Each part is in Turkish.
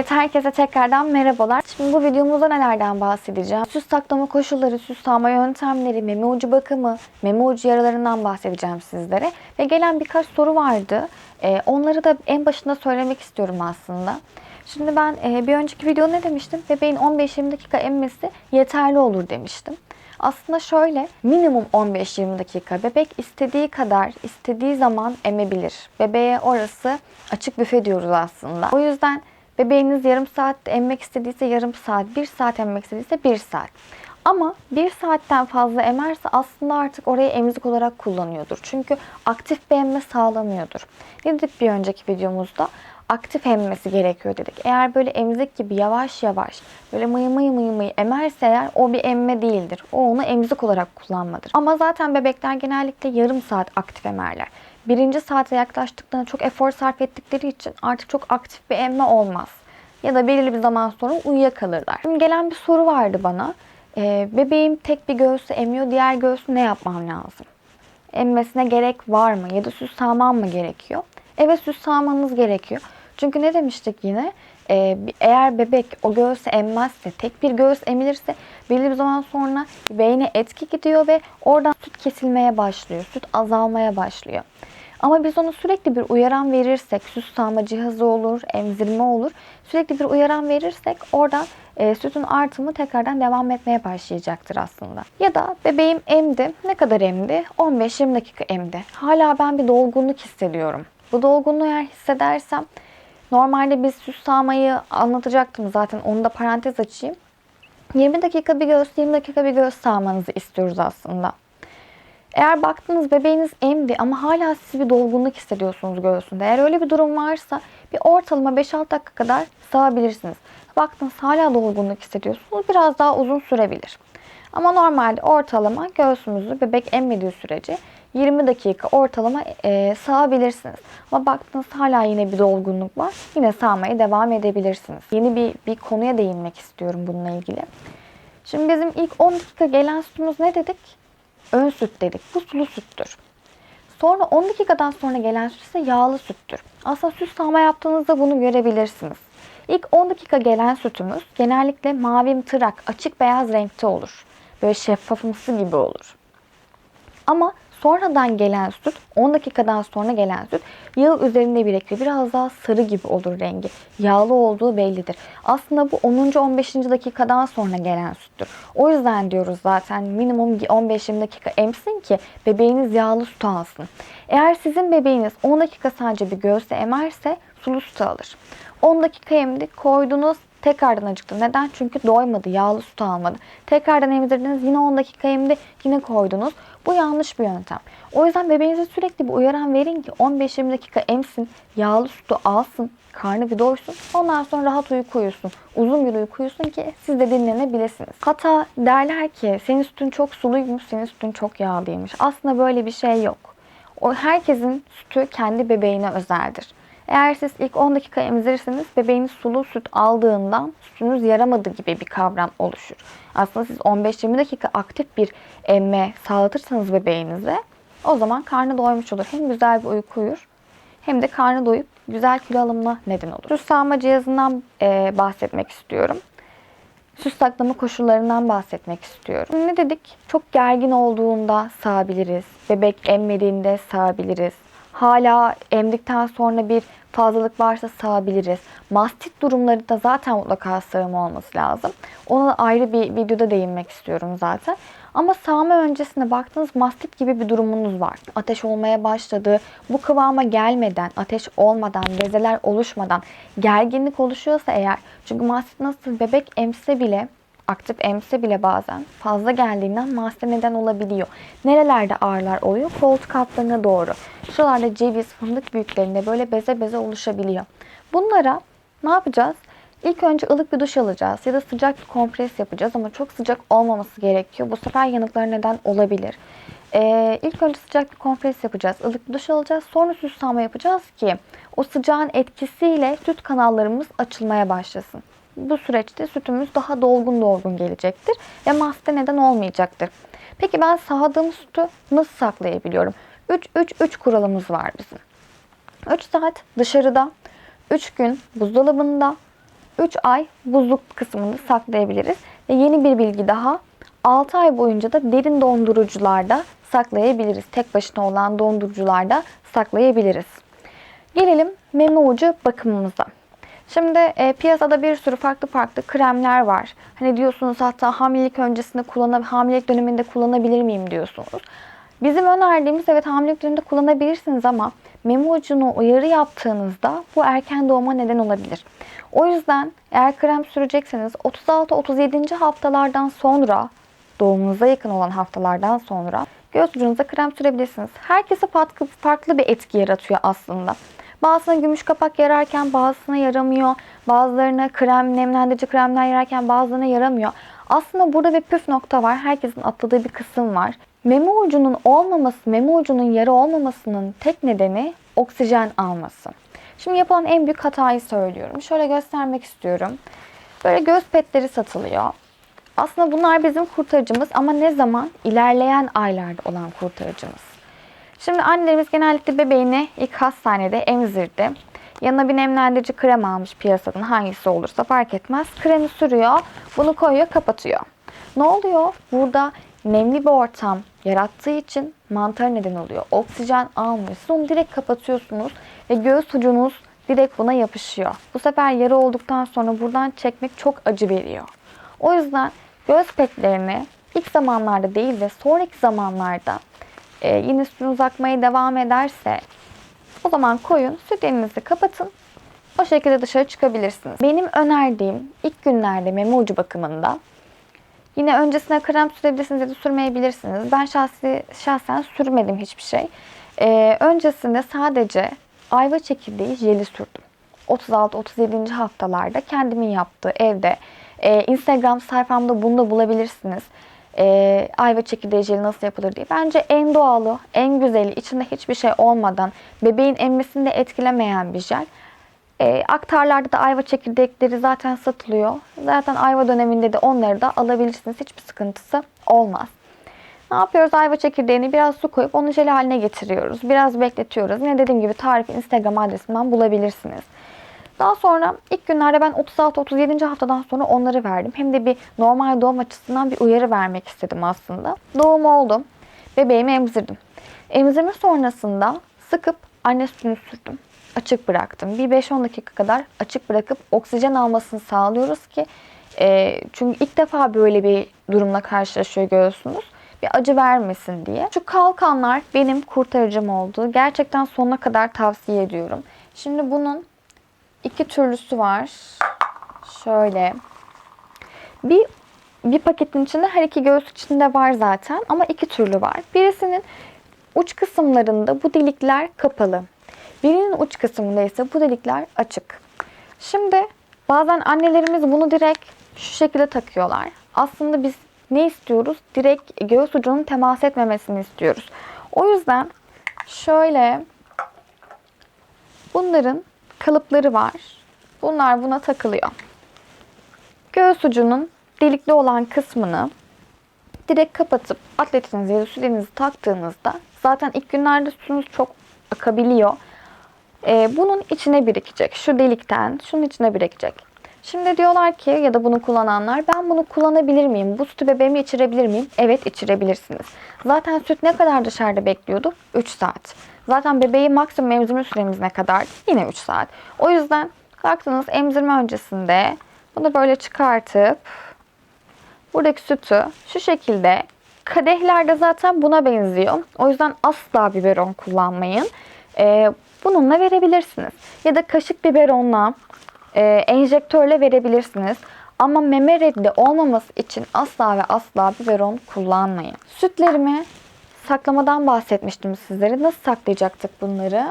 Evet herkese tekrardan merhabalar. Şimdi bu videomuzda nelerden bahsedeceğim? Süs saklama koşulları, süs sağma yöntemleri, meme ucu bakımı, meme ucu yaralarından bahsedeceğim sizlere. Ve gelen birkaç soru vardı. Ee, onları da en başında söylemek istiyorum aslında. Şimdi ben e, bir önceki videoda ne demiştim? Bebeğin 15-20 dakika emmesi yeterli olur demiştim. Aslında şöyle minimum 15-20 dakika bebek istediği kadar istediği zaman emebilir. Bebeğe orası açık büfe diyoruz aslında. O yüzden bebeğiniz yarım saat emmek istediyse yarım saat, bir saat emmek istediyse bir saat. Ama bir saatten fazla emerse aslında artık orayı emzik olarak kullanıyordur. Çünkü aktif bir emme sağlamıyordur. Ne dedik bir önceki videomuzda? aktif emmesi gerekiyor dedik. Eğer böyle emzik gibi yavaş yavaş böyle mıyı mıyı mıyı mıyı emerse eğer o bir emme değildir. O onu emzik olarak kullanmadır. Ama zaten bebekler genellikle yarım saat aktif emerler. Birinci saate yaklaştıklarında çok efor sarf ettikleri için artık çok aktif bir emme olmaz. Ya da belirli bir zaman sonra uyuyakalırlar. Şimdi gelen bir soru vardı bana. Ee, bebeğim tek bir göğsü emiyor, diğer göğsü ne yapmam lazım? Emmesine gerek var mı? Ya da süs sağmam mı gerekiyor? Evet süs sağmanız gerekiyor. Çünkü ne demiştik yine? Ee, eğer bebek o göğsü emmezse, tek bir göğüs emilirse belli bir zaman sonra beyne etki gidiyor ve oradan süt kesilmeye başlıyor. Süt azalmaya başlıyor. Ama biz onu sürekli bir uyaran verirsek, süt sağma cihazı olur, emzirme olur. Sürekli bir uyaran verirsek oradan e, sütün artımı tekrardan devam etmeye başlayacaktır aslında. Ya da bebeğim emdi. Ne kadar emdi? 15-20 dakika emdi. Hala ben bir dolgunluk hissediyorum. Bu dolgunluğu eğer hissedersem Normalde biz süs sağmayı anlatacaktım zaten. Onu da parantez açayım. 20 dakika bir göğüs, 20 dakika bir göğüs sağmanızı istiyoruz aslında. Eğer baktınız bebeğiniz emdi ama hala siz bir dolgunluk hissediyorsunuz göğsünde. Eğer öyle bir durum varsa bir ortalama 5-6 dakika kadar sağabilirsiniz. Baktınız hala dolgunluk hissediyorsunuz biraz daha uzun sürebilir. Ama normalde ortalama göğsümüzü bebek emmediği sürece 20 dakika ortalama e, sağabilirsiniz. Ama baktınız hala yine bir dolgunluk var. Yine sağmaya devam edebilirsiniz. Yeni bir, bir konuya değinmek istiyorum bununla ilgili. Şimdi bizim ilk 10 dakika gelen sütümüz ne dedik? Ön süt dedik. Bu sulu süttür. Sonra 10 dakikadan sonra gelen süt ise yağlı süttür. Aslında süt sağma yaptığınızda bunu görebilirsiniz. İlk 10 dakika gelen sütümüz genellikle mavi tırak, açık beyaz renkte olur. Böyle şeffafımsı gibi olur. Ama sonradan gelen süt, 10 dakikadan sonra gelen süt yağ üzerinde birikir. Biraz daha sarı gibi olur rengi. Yağlı olduğu bellidir. Aslında bu 10. 15. dakikadan sonra gelen süttür. O yüzden diyoruz zaten minimum 15-20 dakika emsin ki bebeğiniz yağlı süt alsın. Eğer sizin bebeğiniz 10 dakika sadece bir göğüste emerse sulu süt alır. 10 dakika emdi koydunuz Tekrardan acıktı. Neden? Çünkü doymadı. Yağlı süt almadı. Tekrardan emzirdiniz. Yine 10 dakika emdi. Yine koydunuz. Bu yanlış bir yöntem. O yüzden bebeğinize sürekli bir uyaran verin ki 15-20 dakika emsin. Yağlı sütü alsın. Karnı bir doysun. Ondan sonra rahat uyku uyusun. Uzun bir uyku uyusun ki siz de dinlenebilirsiniz. Hatta derler ki senin sütün çok suluymuş, senin sütün çok yağlıymış. Aslında böyle bir şey yok. O herkesin sütü kendi bebeğine özeldir. Eğer siz ilk 10 dakika emzirirseniz bebeğiniz sulu süt aldığından sütünüz yaramadı gibi bir kavram oluşur. Aslında siz 15-20 dakika aktif bir emme sağlatırsanız bebeğinize o zaman karnı doymuş olur. Hem güzel bir uyku uyur hem de karnı doyup güzel kilo alımına neden olur. Süt sağma cihazından e, bahsetmek istiyorum. Süs saklama koşullarından bahsetmek istiyorum. Ne dedik? Çok gergin olduğunda sağabiliriz. Bebek emmediğinde sağabiliriz. Hala emdikten sonra bir fazlalık varsa sağabiliriz. Mastit durumlarında zaten mutlaka sağım olması lazım. Ona da ayrı bir videoda değinmek istiyorum zaten. Ama sağma öncesinde baktığınız mastit gibi bir durumunuz var. Ateş olmaya başladı. Bu kıvama gelmeden, ateş olmadan, bezeler oluşmadan gerginlik oluşuyorsa eğer çünkü mastit nasıl bebek emse bile aktif emse bile bazen fazla geldiğinden mastite neden olabiliyor. Nerelerde ağrılar oluyor? Koltuk altlarına doğru. Şuralarda ceviz, fındık büyüklerinde böyle beze beze oluşabiliyor. Bunlara ne yapacağız? İlk önce ılık bir duş alacağız ya da sıcak bir kompres yapacağız ama çok sıcak olmaması gerekiyor. Bu sefer yanıklar neden olabilir. Ee, ilk önce sıcak bir kompres yapacağız. ılık bir duş alacağız. Sonra sağma yapacağız ki o sıcağın etkisiyle süt kanallarımız açılmaya başlasın. Bu süreçte sütümüz daha dolgun dolgun gelecektir ve maste neden olmayacaktır. Peki ben sağdığım sütü nasıl saklayabiliyorum? 3-3-3 kuralımız var bizim. 3 saat dışarıda, 3 gün buzdolabında, 3 ay buzluk kısmını saklayabiliriz. Ve yeni bir bilgi daha 6 ay boyunca da derin dondurucularda saklayabiliriz. Tek başına olan dondurucularda saklayabiliriz. Gelelim meme ucu bakımımıza. Şimdi e, piyasada bir sürü farklı farklı kremler var. Hani diyorsunuz hatta hamilelik öncesinde kullanab hamilelik döneminde kullanabilir miyim diyorsunuz. Bizim önerdiğimiz evet hamilelik döneminde kullanabilirsiniz ama meme ucunu uyarı yaptığınızda bu erken doğuma neden olabilir. O yüzden eğer krem sürecekseniz 36-37. haftalardan sonra doğumunuza yakın olan haftalardan sonra göz ucunuza krem sürebilirsiniz. Herkese farklı, farklı bir etki yaratıyor aslında. Bazısına gümüş kapak yararken bazısına yaramıyor. Bazılarına krem, nemlendirici kremler yararken bazılarına yaramıyor. Aslında burada bir püf nokta var. Herkesin atladığı bir kısım var. Meme ucunun olmaması, meme ucunun yara olmamasının tek nedeni oksijen alması. Şimdi yapılan en büyük hatayı söylüyorum. Şöyle göstermek istiyorum. Böyle göz petleri satılıyor. Aslında bunlar bizim kurtarıcımız ama ne zaman? İlerleyen aylarda olan kurtarıcımız. Şimdi annelerimiz genellikle bebeğini ilk hastanede emzirdi. Yanına bir nemlendirici krem almış piyasadan hangisi olursa fark etmez. Kremi sürüyor, bunu koyuyor, kapatıyor. Ne oluyor? Burada nemli bir ortam yarattığı için mantar neden oluyor. Oksijen almıyor. Siz onu direkt kapatıyorsunuz ve göğüs ucunuz direkt buna yapışıyor. Bu sefer yara olduktan sonra buradan çekmek çok acı veriyor. O yüzden göz petlerini ilk zamanlarda değil de sonraki zamanlarda e, yine suyunuz akmaya devam ederse o zaman koyun, süt elinizi kapatın. O şekilde dışarı çıkabilirsiniz. Benim önerdiğim ilk günlerde meme ucu bakımında yine öncesine krem sürebilirsiniz ya da sürmeyebilirsiniz. Ben şahsi, şahsen sürmedim hiçbir şey. E, öncesinde sadece ayva çekirdeği jeli sürdüm. 36-37. haftalarda kendimin yaptığı evde e, Instagram sayfamda bunu da bulabilirsiniz. E, ayva çekirdeği jeli nasıl yapılır diye. Bence en doğalı, en güzeli, içinde hiçbir şey olmadan, bebeğin emmesini de etkilemeyen bir jel. E, aktarlarda da ayva çekirdekleri zaten satılıyor. Zaten ayva döneminde de onları da alabilirsiniz. Hiçbir sıkıntısı olmaz. Ne yapıyoruz? Ayva çekirdeğini biraz su koyup onu jel haline getiriyoruz. Biraz bekletiyoruz. Yine dediğim gibi tarifi Instagram adresimden bulabilirsiniz. Daha sonra ilk günlerde ben 36-37. haftadan sonra onları verdim. Hem de bir normal doğum açısından bir uyarı vermek istedim aslında. Doğum oldu. Bebeğimi emzirdim. Emzirme sonrasında sıkıp anne sütünü sürdüm. Açık bıraktım. Bir 5-10 dakika kadar açık bırakıp oksijen almasını sağlıyoruz ki e, çünkü ilk defa böyle bir durumla karşılaşıyor göğsünüz bir acı vermesin diye. Şu kalkanlar benim kurtarıcım oldu. Gerçekten sonuna kadar tavsiye ediyorum. Şimdi bunun iki türlüsü var. Şöyle. Bir bir paketin içinde her iki göğüs içinde var zaten ama iki türlü var. Birisinin uç kısımlarında bu delikler kapalı. Birinin uç kısmında ise bu delikler açık. Şimdi bazen annelerimiz bunu direkt şu şekilde takıyorlar. Aslında biz ne istiyoruz? Direkt göğüs ucunun temas etmemesini istiyoruz. O yüzden şöyle bunların kalıpları var. Bunlar buna takılıyor. Göğüs ucunun delikli olan kısmını direkt kapatıp atletinizi ya da sütlerinizi taktığınızda zaten ilk günlerde sütünüz çok akabiliyor. Ee, bunun içine birikecek. Şu delikten şunun içine birikecek. Şimdi diyorlar ki ya da bunu kullananlar ben bunu kullanabilir miyim? Bu sütü bebeğime içirebilir miyim? Evet içirebilirsiniz. Zaten süt ne kadar dışarıda bekliyordu? 3 saat. Zaten bebeği maksimum emzirme süremiz ne kadar? Yine 3 saat. O yüzden baktınız emzirme öncesinde bunu böyle çıkartıp buradaki sütü şu şekilde kadehlerde zaten buna benziyor. O yüzden asla biberon kullanmayın. Ee, bununla verebilirsiniz. Ya da kaşık biberonla e, enjektörle verebilirsiniz. Ama meme reddi olmaması için asla ve asla biberon kullanmayın. Sütlerimi saklamadan bahsetmiştim sizlere. Nasıl saklayacaktık bunları?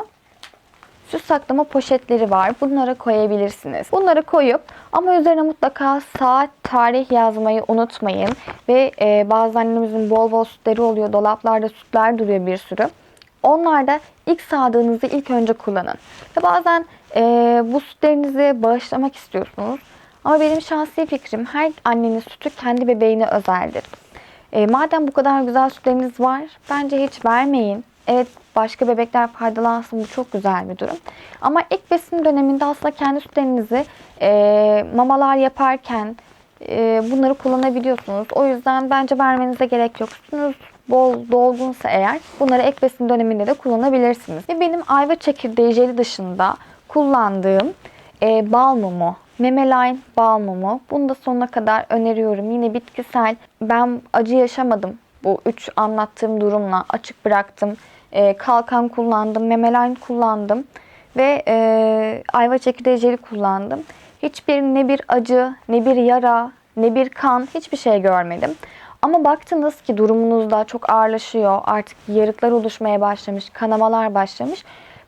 Süt saklama poşetleri var. Bunlara koyabilirsiniz. Bunları koyup ama üzerine mutlaka saat, tarih yazmayı unutmayın. Ve e, bazı annemizin bol bol sütleri oluyor. Dolaplarda sütler duruyor bir sürü. Onlar da ilk sağdığınızı ilk önce kullanın. Ve bazen e, bu sütlerinizi bağışlamak istiyorsunuz. Ama benim şahsi fikrim her annenin sütü kendi bebeğine özeldir. E, madem bu kadar güzel sütleriniz var bence hiç vermeyin. Evet başka bebekler faydalansın bu çok güzel bir durum. Ama ilk besin döneminde aslında kendi sütlerinizi e, mamalar yaparken e, bunları kullanabiliyorsunuz. O yüzden bence vermenize gerek yok. Sütünüz bol dolgunsa eğer bunları ek besin döneminde de kullanabilirsiniz. Ve benim ayva çekirdeği jeli dışında kullandığım e, bal mumu, Memeline bal. Bunu da sonuna kadar öneriyorum. Yine bitkisel. Ben acı yaşamadım bu üç anlattığım durumla. Açık bıraktım. E, kalkan kullandım, Memeline kullandım ve e, ayva çekirdeği jeli kullandım. Hiçbir ne bir acı, ne bir yara, ne bir kan hiçbir şey görmedim. Ama baktınız ki durumunuzda çok ağırlaşıyor. Artık yarıklar oluşmaya başlamış, kanamalar başlamış.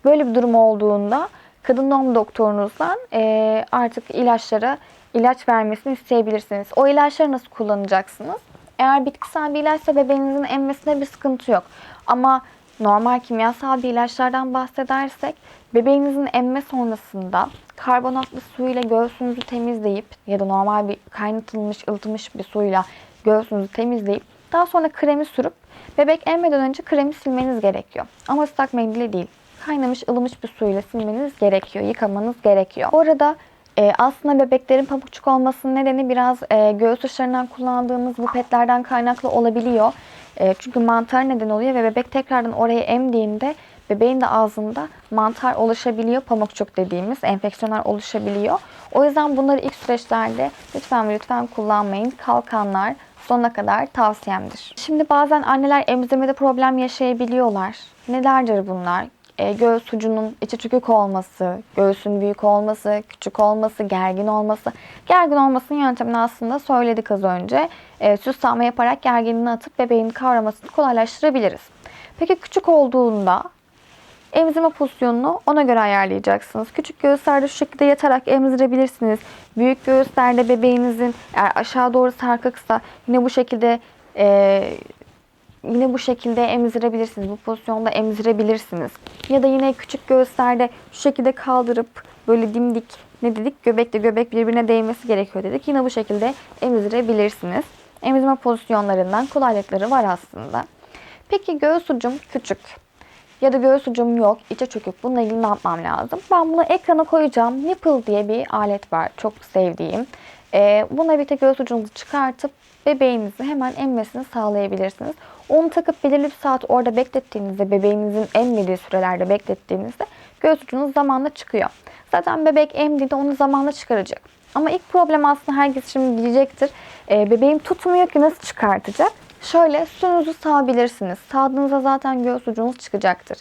Böyle bir durum olduğunda kadın doğum doktorunuzdan e, artık ilaçlara ilaç vermesini isteyebilirsiniz. O ilaçları nasıl kullanacaksınız? Eğer bitkisel bir ilaçsa bebeğinizin emmesine bir sıkıntı yok. Ama normal kimyasal bir ilaçlardan bahsedersek bebeğinizin emme sonrasında karbonatlı suyla göğsünüzü temizleyip ya da normal bir kaynatılmış, ılıtılmış bir suyla göğsünüzü temizleyip daha sonra kremi sürüp bebek emmeden önce kremi silmeniz gerekiyor. Ama ıslak mendille değil. Kaynamış, ılımış bir suyla silmeniz gerekiyor, yıkamanız gerekiyor. Bu arada e, aslında bebeklerin pamukçuk olmasının nedeni biraz e, göğüs dışlarından kullandığımız bu petlerden kaynaklı olabiliyor. E, çünkü mantar neden oluyor ve bebek tekrardan oraya emdiğinde bebeğin de ağzında mantar oluşabiliyor. Pamukçuk dediğimiz enfeksiyonlar oluşabiliyor. O yüzden bunları ilk süreçlerde lütfen lütfen kullanmayın. Kalkanlar sonuna kadar tavsiyemdir. Şimdi bazen anneler emzirmede problem yaşayabiliyorlar. Nelerdir bunlar? E, göğüs ucunun içi çökük olması, göğsün büyük olması, küçük olması, gergin olması. Gergin olmasının yöntemini aslında söyledik az önce. E, süs sağma yaparak gerginliğini atıp bebeğin kavramasını kolaylaştırabiliriz. Peki küçük olduğunda emzirme pozisyonunu ona göre ayarlayacaksınız. Küçük göğüslerde şu şekilde yatarak emzirebilirsiniz. Büyük göğüslerde bebeğinizin eğer aşağı doğru sarkıksa yine bu şekilde e, yine bu şekilde emzirebilirsiniz. Bu pozisyonda emzirebilirsiniz. Ya da yine küçük göğüslerde şu şekilde kaldırıp böyle dimdik ne dedik? Göbekle göbek birbirine değmesi gerekiyor dedik. Yine bu şekilde emzirebilirsiniz. Emzirme pozisyonlarından kolaylıkları var aslında. Peki göğüs ucum küçük ya da göğüs ucum yok, içe çökük. Bununla ilgili ne yapmam lazım? Ben bunu ekrana koyacağım. Nipple diye bir alet var. Çok sevdiğim. Ee, bununla birlikte göğüs ucunuzu çıkartıp bebeğinizi hemen emmesini sağlayabilirsiniz. Onu takıp belirli bir saat orada beklettiğinizde, bebeğinizin emmediği sürelerde beklettiğinizde göğüs ucunuz zamanla çıkıyor. Zaten bebek emdiğinde onu zamanla çıkaracak. Ama ilk problem aslında herkes şimdi diyecektir. E, bebeğim tutmuyor ki nasıl çıkartacak? Şöyle sütünüzü sağabilirsiniz. Sağdığınızda zaten göğüs ucunuz çıkacaktır.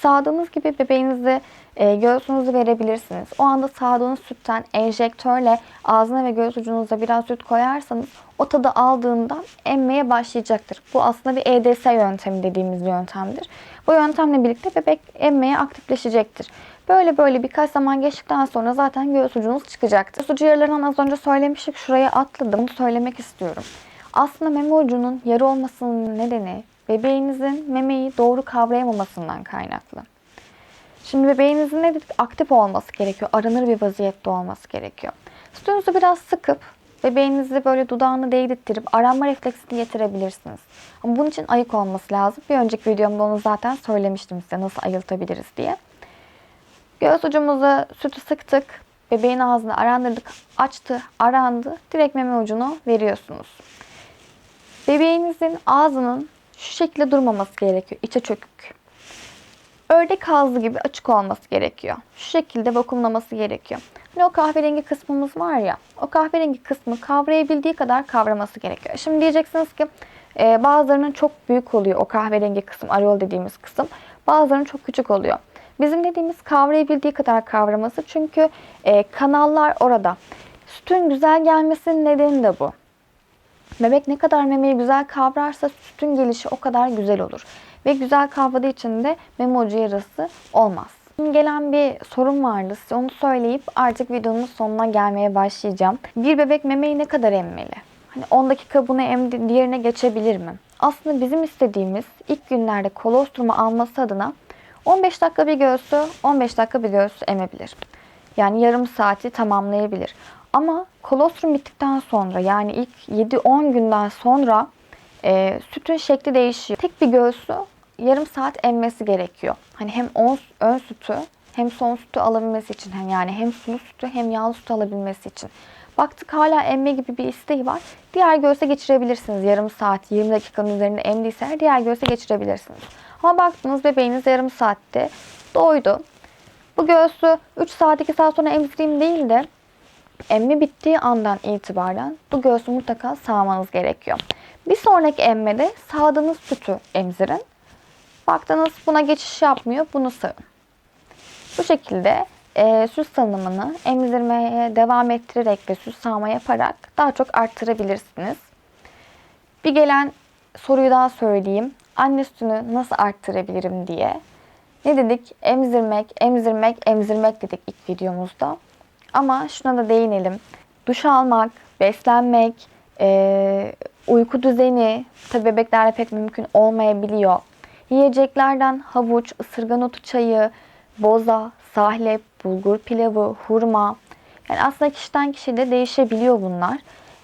Sağdığınız gibi bebeğinize e, göğsünüzü verebilirsiniz. O anda sağdığınız sütten enjektörle ağzına ve göğüs ucunuza biraz süt koyarsanız o tadı aldığında emmeye başlayacaktır. Bu aslında bir EDS yöntemi dediğimiz yöntemdir. Bu yöntemle birlikte bebek emmeye aktifleşecektir. Böyle böyle birkaç zaman geçtikten sonra zaten göğüs ucunuz çıkacaktır. Göğüs ucu az önce söylemiştik. Şuraya atladım. Bunu söylemek istiyorum. Aslında meme ucunun yarı olmasının nedeni bebeğinizin memeyi doğru kavrayamamasından kaynaklı. Şimdi bebeğinizin ne dedik? Aktif olması gerekiyor. Aranır bir vaziyette olması gerekiyor. Sütünüzü biraz sıkıp bebeğinizi böyle dudağını değdirttirip aranma refleksini getirebilirsiniz. Ama bunun için ayık olması lazım. Bir önceki videomda onu zaten söylemiştim size nasıl ayıltabiliriz diye. Göğüs ucumuza sütü sıktık. Bebeğin ağzını arandırdık. Açtı, arandı. Direkt meme ucunu veriyorsunuz. Bebeğinizin ağzının şu şekilde durmaması gerekiyor. İçe çökük. Ördek ağzı gibi açık olması gerekiyor. Şu şekilde vakumlaması gerekiyor. Hani o kahverengi kısmımız var ya, o kahverengi kısmı kavrayabildiği kadar kavraması gerekiyor. Şimdi diyeceksiniz ki e, bazılarının çok büyük oluyor o kahverengi kısım, areol dediğimiz kısım. Bazılarının çok küçük oluyor. Bizim dediğimiz kavrayabildiği kadar kavraması çünkü e, kanallar orada. Sütün güzel gelmesinin nedeni de bu. Bebek ne kadar memeyi güzel kavrarsa sütün gelişi o kadar güzel olur. Ve güzel kavradığı için de meme ucu yarası olmaz. Şimdi gelen bir sorun vardı. Size onu söyleyip artık videonun sonuna gelmeye başlayacağım. Bir bebek memeyi ne kadar emmeli? Hani 10 dakika bunu emdi, diğerine geçebilir mi? Aslında bizim istediğimiz ilk günlerde kolostrumu alması adına 15 dakika bir göğsü, 15 dakika bir göğsü emebilir. Yani yarım saati tamamlayabilir. Ama kolostrum bittikten sonra yani ilk 7-10 günden sonra e, sütün şekli değişiyor. Tek bir göğsü yarım saat emmesi gerekiyor. Hani hem ön, ön sütü hem son sütü alabilmesi için hem yani hem sulu sütü hem yağlı sütü alabilmesi için. Baktık hala emme gibi bir isteği var. Diğer göğse geçirebilirsiniz. Yarım saat, 20 dakikanın üzerinde emdiyse eğer diğer göğse geçirebilirsiniz. Ama baktınız bebeğiniz yarım saatte doydu. Bu göğsü 3 saat 2 saat sonra emzireyim değil de emmi bittiği andan itibaren bu göğsü mutlaka sağmanız gerekiyor. Bir sonraki emmede sağdığınız sütü emzirin. Baktınız buna geçiş yapmıyor, bunu sağın. Bu şekilde e, süt salınımını emzirmeye devam ettirerek ve süt sağma yaparak daha çok arttırabilirsiniz. Bir gelen soruyu daha söyleyeyim. Anne sütünü nasıl arttırabilirim diye. Ne dedik? Emzirmek, emzirmek, emzirmek dedik ilk videomuzda. Ama şuna da değinelim. Duş almak, beslenmek, e, uyku düzeni tabi bebeklerle pek mümkün olmayabiliyor. Yiyeceklerden havuç, ısırgan otu çayı, boza, sahlep, bulgur pilavı, hurma. Yani aslında kişiden kişiye de değişebiliyor bunlar.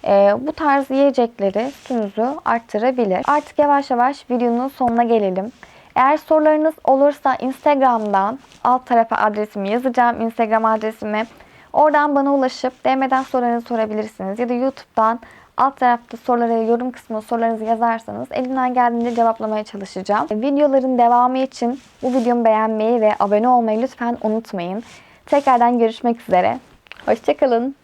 Ee, bu tarz yiyecekleri sütünüzü arttırabilir. Artık yavaş yavaş videonun sonuna gelelim. Eğer sorularınız olursa Instagram'dan alt tarafa adresimi yazacağım. Instagram adresimi. Oradan bana ulaşıp DM'den sorularınızı sorabilirsiniz. Ya da YouTube'dan alt tarafta soruları, yorum kısmına sorularınızı yazarsanız elimden geldiğince cevaplamaya çalışacağım. Videoların devamı için bu videomu beğenmeyi ve abone olmayı lütfen unutmayın. Tekrardan görüşmek üzere. Hoşçakalın.